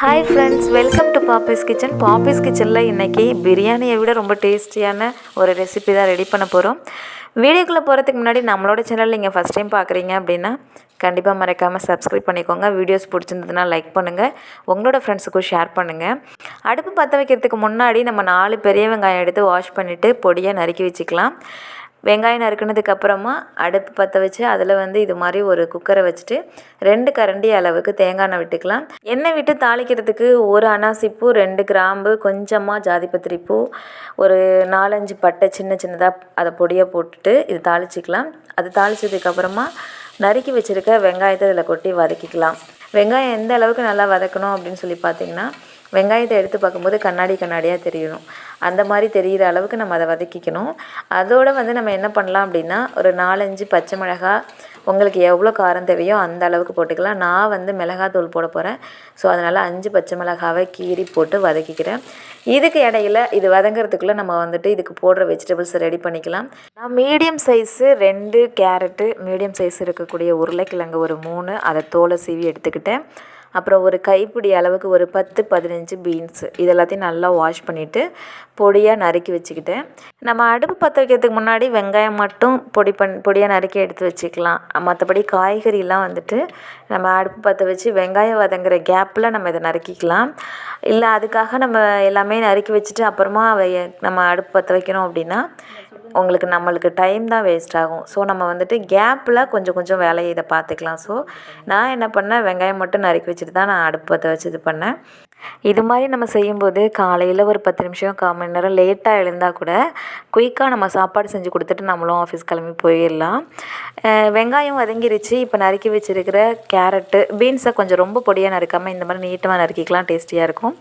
Hi friends welcome to Poppy's kitchen பாப்பிஸ் கிச்சனில் இன்றைக்கி பிரியாணியை விட ரொம்ப டேஸ்டியான ஒரு ரெசிபி தான் ரெடி பண்ண போகிறோம் வீடியோக்குள்ளே போகிறதுக்கு முன்னாடி நம்மளோட சேனல் நீங்கள் ஃபஸ்ட் டைம் பார்க்குறீங்க அப்படின்னா கண்டிப்பாக மறக்காமல் சப்ஸ்கிரைப் பண்ணிக்கோங்க. வீடியோஸ் பிடிச்சிருந்ததுன்னா லைக் பண்ணுங்கள் உங்களோட ஃப்ரெண்ட்ஸுக்கும் ஷேர் பண்ணுங்கள் அடுப்பு பற்ற வைக்கிறதுக்கு முன்னாடி நம்ம நாலு பெரிய வெங்காயம் எடுத்து வாஷ் பண்ணிவிட்டு பொடியாக நறுக்கி வச்சுக்கலாம். வெங்காயம் நறுக்குனதுக்கப்புறமா அடுப்பு பற்ற வச்சு அதில் வந்து இது மாதிரி ஒரு குக்கரை வச்சுட்டு ரெண்டு கரண்டி அளவுக்கு தேங்காய் எண்ணெய் விட்டுக்கலாம். எண்ணெய் விட்டு தாளிக்கிறதுக்கு ஒரு அனாசிப்பூ ரெண்டு கிராம்பு கொஞ்சமாக ஜாதிபத்திரி பூ ஒரு நாலஞ்சு பட்டை சின்ன சின்னதாக அதை பொடியாக போட்டுட்டு இது தாளிச்சிக்கலாம். அது தாளிச்சதுக்கப்புறமா நறுக்கி வச்சுருக்க வெங்காயத்தை இதில் கொட்டி வதக்கிக்கலாம். வெங்காயம் எந்த அளவுக்கு நல்லா வதக்கணும் அப்படின்னு சொல்லி பார்த்தீங்கன்னா வெங்காயத்தை எடுத்து பார்க்கும்போது கண்ணாடி கண்ணாடியாக தெரியணும். அந்த மாதிரி தெரிகிற அளவுக்கு நம்ம அதை வதக்கிக்கணும். அதோடு வந்து நம்ம என்ன பண்ணலாம் அப்படின்னா ஒரு நாலஞ்சு பச்சை மிளகாய் உங்களுக்கு எவ்வளோ காரம் தேவையோ அந்த அளவுக்கு போட்டுக்கலாம். நான் வந்து மிளகாத்தூள் போட போகிறேன் ஸோ அதனால் அஞ்சு பச்சை மிளகாவை கீறி போட்டு வதக்கிக்கிறேன். இதுக்கு இடையில இது வதங்கிறதுக்குள்ளே நம்ம வந்துட்டு இதுக்கு போடுற வெஜிடபிள்ஸ் ரெடி பண்ணிக்கலாம். நான் மீடியம் சைஸு ரெண்டு கேரட்டு மீடியம் சைஸ் இருக்கக்கூடிய உருளைக்கிழங்கு ஒரு மூணு அதை தோலை சீவி எடுத்துக்கிட்டேன். அப்புறம் ஒரு கைப்பிடி அளவுக்கு ஒரு பத்து பதினஞ்சு பீன்ஸு இது எல்லாத்தையும் நல்லா வாஷ் பண்ணிவிட்டு பொடியாக நறுக்கி வச்சுக்கிட்டேன். நம்ம அடுப்பு பற்ற வைக்கிறதுக்கு முன்னாடி வெங்காயம் மட்டும் பொடி பண் பொடியாக நறுக்கி எடுத்து வச்சுக்கலாம். மற்றபடி காய்கறிலாம் வந்துட்டு நம்ம அடுப்பு பற்ற வச்சு வெங்காயம் வதங்குற கேப்பில் நம்ம இதை நறுக்கிக்கலாம். இல்லை அதுக்காக நம்ம எல்லாமே நறுக்கி வச்சுட்டு அப்புறமா நம்ம அடுப்பு பற்ற வைக்கணும் அப்படின்னா உங்களுக்கு நம்மளுக்கு டைம் தான் வேஸ்ட் ஆகும். ஸோ நம்ம வந்துட்டு கேப்பில் கொஞ்சம் கொஞ்சம் வேலையை இதை பார்த்துக்கலாம். ஸோ நான் என்ன பண்ணேன்? வெங்காயம் மட்டும் நறுக்கி வச்சுட்டு தான் நான் அடுப்பு பற்ற வச்சு இது பண்ணேன். இது மாதிரி நம்ம செய்யும்போது காலையில் ஒரு பத்து நிமிஷம் கால் மணி நேரம் லேட்டாக எழுந்தால் கூட குயிக்காக நம்ம சாப்பாடு செஞ்சு கொடுத்துட்டு நம்மளும் ஆஃபீஸ் கிளம்பி போயிடலாம். வெங்காயம் வதங்கிருச்சு. இப்போ நறுக்கி வச்சுருக்கிற கேரட்டு பீன்ஸை கொஞ்சம் ரொம்ப பொடியாக நறுக்காமல் இந்த மாதிரி நீட்டமாக நறுக்கிக்கலாம். டேஸ்டியாக இருக்கும்.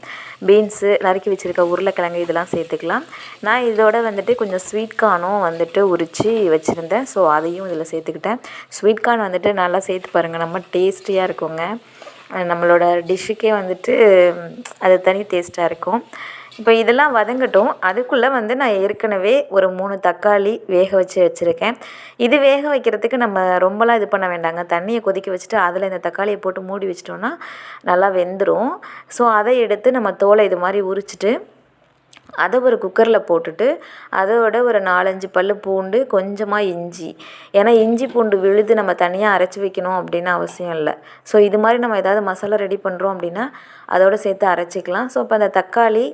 பீன்ஸு நறுக்கி வச்சுருக்க உருளைக்கிழங்கு இதெல்லாம் சேர்த்துக்கலாம். நான் இதோட வந்துட்டு கொஞ்சம் ஸ்வீட் கார்னும் வந்துட்டு உரித்து வச்சுருந்தேன். ஸோ அதையும் இதில் சேர்த்துக்கிட்டேன். ஸ்வீட் கார்ன் வந்துட்டு நல்லா சேர்த்து பாருங்கள் நம்ம டேஸ்டியாக இருக்குங்க. நம்மளோட டிஷ்ஷுக்கே வந்துட்டு அது தனி டேஸ்ட்டாக இருக்கும். இப்போ இதெல்லாம் வதங்கட்டும். அதுக்குள்ளே வந்து நான் ஏற்கனவே ஒரு மூணு தக்காளி வேக வச்சு வச்சுருக்கேன். இது வேக வைக்கிறதுக்கு நம்ம ரொம்பலாம் இது பண்ண வேண்டாங்க. தண்ணியை கொதிக்க வச்சுட்டு அதில் இந்த தக்காளியை போட்டு மூடி வச்சிட்டோன்னா நல்லா வெந்துடும் ஸோ அதை எடுத்து நம்ம தோலை இது மாதிரி உரிச்சிட்டு அதை ஒரு குக்கரில் போட்டுட்டு அதோட ஒரு நாலஞ்சு பல் பூண்டு கொஞ்சமாக இஞ்சி. ஏன்னா இஞ்சி பூண்டு விழுது நம்ம தனியாக அரைச்சி வைக்கணும் அப்படின்னு அவசியம் இல்லை. ஸோ இது மாதிரி நம்ம ஏதாவது மசாலா ரெடி பண்ணுறோம் அப்படின்னா அதோட சேர்த்து அரைச்சிக்கலாம். ஸோ இப்போ அந்த தக்காளி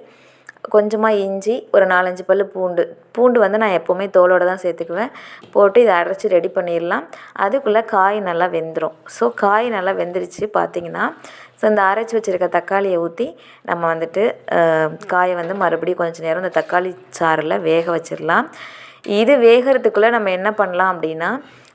கொஞ்சமாக இஞ்சி ஒரு நாலஞ்சு பல் பூண்டு. பூண்டு வந்து நான் எப்போவுமே தோலோடு தான் சேர்த்துக்குவேன். போட்டு இதை அரைச்சி ரெடி பண்ணிடலாம். அதுக்குள்ளே காய் நல்லா வெந்துடும் ஸோ காய் நல்லா வெந்துருச்சு பார்த்தீங்கன்னா ஸோ இந்த அரைச்சி வச்சுருக்க தக்காளியை ஊற்றி நம்ம வந்துட்டு காயை வந்து மறுபடியும் கொஞ்சம் நேரம் இந்த தக்காளி சாறில் வேக வச்சிடலாம். இது வேகிறதுக்குள்ளே நம்ம என்ன பண்ணலாம் அப்படின்னா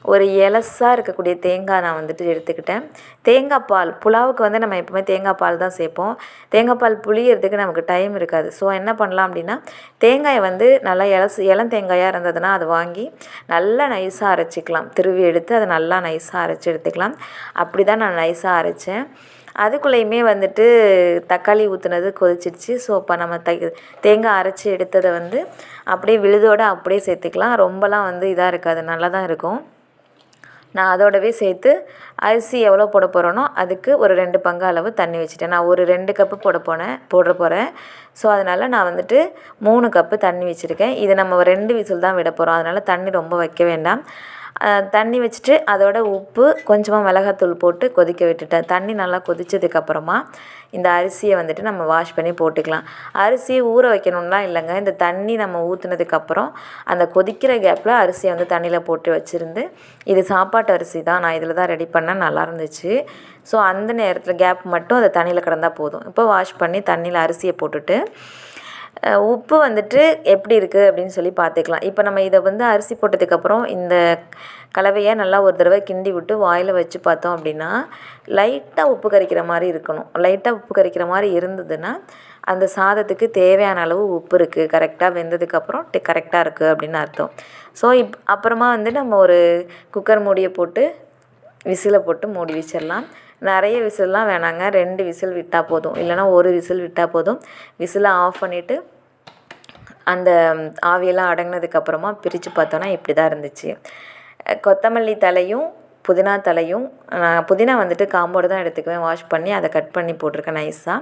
ஒரு எலசாக இருக்கக்கூடிய தேங்காய் நான் வந்துட்டு எடுத்துக்கிட்டேன். தேங்காய் பால் புலாவுக்கு வந்து நம்ம எப்பவுமே தேங்காய் பால் தான் சேர்ப்போம். தேங்காய் பால் புளியறதுக்கு நமக்கு டைம் இருக்காது. ஸோ என்ன பண்ணலாம் அப்படின்னா தேங்காயை வந்து நல்லா இலசு இளம் தேங்காயாக இருந்ததுன்னா அதை வாங்கி நல்லா நைஸாக அரைச்சிக்கலாம். திருவி எடுத்து அதை நல்லா நைஸாக அரைச்சி எடுத்துக்கலாம். அப்படி தான் நான் நைஸாக அரைச்சேன். அதுக்குள்ளேயுமே வந்துட்டு தக்காளி ஊற்றுனது கொதிச்சிடுச்சு. ஸோ இப்போ நம்ம தை தேங்காய் அரைச்சி எடுத்ததை வந்து அப்படியே விழுதோடு அப்படியே சேர்த்துக்கலாம். ரொம்பலாம் வந்து இதாக இருக்காது. நல்லா தான் இருக்கும். நான் அதோடவே சேர்த்து அரிசி எவ்வளோ போட போகிறேனோ அதுக்கு ஒரு ரெண்டு பங்கு அளவு தண்ணி வச்சுட்டேன். நான் ஒரு ரெண்டு கப்பு போட போனேன் போட போகிறேன் ஸோ அதனால் நான் வந்துட்டு மூணு கப்பு தண்ணி வச்சுருக்கேன். இது நம்ம ரெண்டு விசில் தான் விட போகிறோம் அதனால் தண்ணி ரொம்ப வைக்க வேண்டாம். தண்ணி வச்சுட்டு அதோட உப்பு கொஞ்சமாக மிளகாத்தூள் போட்டு கொதிக்க விட்டுட்டேன். தண்ணி நல்லா கொதித்ததுக்கப்புறமா இந்த அரிசியை வந்துட்டு நம்ம வாஷ் பண்ணி போட்டுக்கலாம். அரிசியை ஊற வைக்கணும்லாம் இல்லைங்க. இந்த தண்ணி நம்ம ஊற்றுனதுக்கப்புறம் அந்த கொதிக்கிற கேப்பில் அரிசியை வந்து தண்ணியில் போட்டு வச்சுருந்து இது சாப்பாட்டு அரிசி தான். நான் இதில் தான் ரெடி பண்ணேன். நல்லா இருந்துச்சு. ஸோ அந்த நேரத்தில் கேப் மட்டும் அதை தண்ணியில் கிடந்தா போதும். இப்போ வாஷ் பண்ணி தண்ணியில் அரிசியை போட்டுட்டு உப்பு வந்துட்டு எப்படி இருக்குது அப்படின்னு சொல்லி பார்த்துக்கலாம். இப்போ நம்ம இதை வந்து அரிசி போட்டதுக்கப்புறம் இந்த கலவையை நல்லா ஒரு தடவை கிண்டி விட்டு வாயில் வச்சு பார்த்தோம் அப்படின்னா லைட்டாக உப்பு கரிக்கிற மாதிரி இருக்கணும். லைட்டாக உப்பு கரிக்கிற மாதிரி இருந்ததுன்னா அந்த சாதத்துக்கு தேவையான அளவு உப்பு இருக்குது கரெக்டாக வெந்ததுக்கப்புறம் கரெக்டாக இருக்குது அப்படின்னு அர்த்தம். ஸோ இப் அப்புறமா வந்து நம்ம ஒரு குக்கர் மூடியை போட்டு விசிலை போட்டு மூடி வச்சிடலாம் நிறைய விசில்லாம் வேணாங்க. ரெண்டு விசில் விட்டால் போதும். இல்லைன்னா ஒரு விசில் விட்டால் போதும். விசிலை ஆஃப் பண்ணிவிட்டு அந்த ஆவியெல்லாம் அடங்கினதுக்கப்புறமா பிரித்து பார்த்தோன்னா இப்படி தான் இருந்துச்சு. கொத்தமல்லி தலையும் புதினா தலையும் நான் புதினா வந்துட்டு காம்போடு தான் எடுத்துக்குவேன். வாஷ் பண்ணி அதை கட் பண்ணி போட்டிருக்கேன் நைஸாக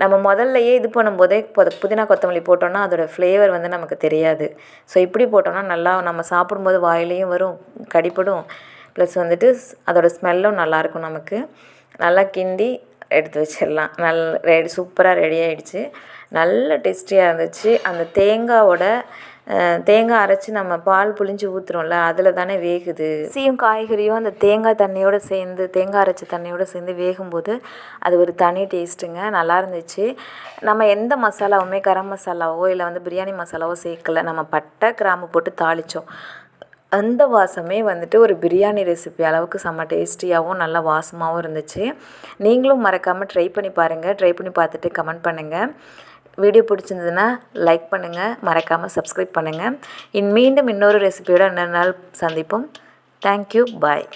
நம்ம முதல்லையே இது பண்ணும்போதே புதினா கொத்தமல்லி போட்டோன்னா அதோடய ஃப்ளேவர் வந்து நமக்கு தெரியாது. ஸோ இப்படி போட்டோன்னா நல்லா நம்ம சாப்பிடும்போது வாயிலையும் வரும் கடிப்படும். ப்ளஸ் வந்துட்டு அதோடய ஸ்மெல்லும் நல்லாயிருக்கும் நமக்கு. நல்லா கிண்டி எடுத்து வச்சிடலாம். நல் ரெடி சூப்பராக ரெடி ஆகிடுச்சு நல்ல டேஸ்டியாக இருந்துச்சு. அந்த தேங்காவோட தேங்காய் அரைச்சி நம்ம பால் புளிஞ்சு ஊற்றுறோம்ல அதில் தானே வேகுது. சீயும் காய்கறியும் அந்த தேங்காய் தண்ணியோடு சேர்ந்து தேங்காய் அரைச்ச தண்ணியோடு சேர்ந்து வேகும்போது அது ஒரு தனி டேஸ்ட்டுங்க நல்லா இருந்துச்சு. நம்ம எந்த மசாலாவுமே கரம் மசாலாவோ இல்லை வந்து பிரியாணி மசாலாவோ சேர்க்கல. நம்ம பட்டை கிராம்பு போட்டு தாளித்தோம் அந்த வாசமே வந்துட்டு ஒரு பிரியாணி ரெசிபி அளவுக்கு செம்ம டேஸ்டியாகவும் நல்லா வாசமாகவும் இருந்துச்சு. நீங்களும் மறக்காமல் ட்ரை பண்ணி பாருங்கள் ட்ரை பண்ணி பார்த்துட்டு கமெண்ட் பண்ணுங்கள் வீடியோ பிடிச்சிருந்ததுன்னா லைக் பண்ணுங்கள் மறக்காமல் சப்ஸ்கிரைப் பண்ணுங்கள் இன் மீண்டும் இன்னொரு ரெசிபியோட இன்னொரு நாள் சந்திப்போம். Thank you bye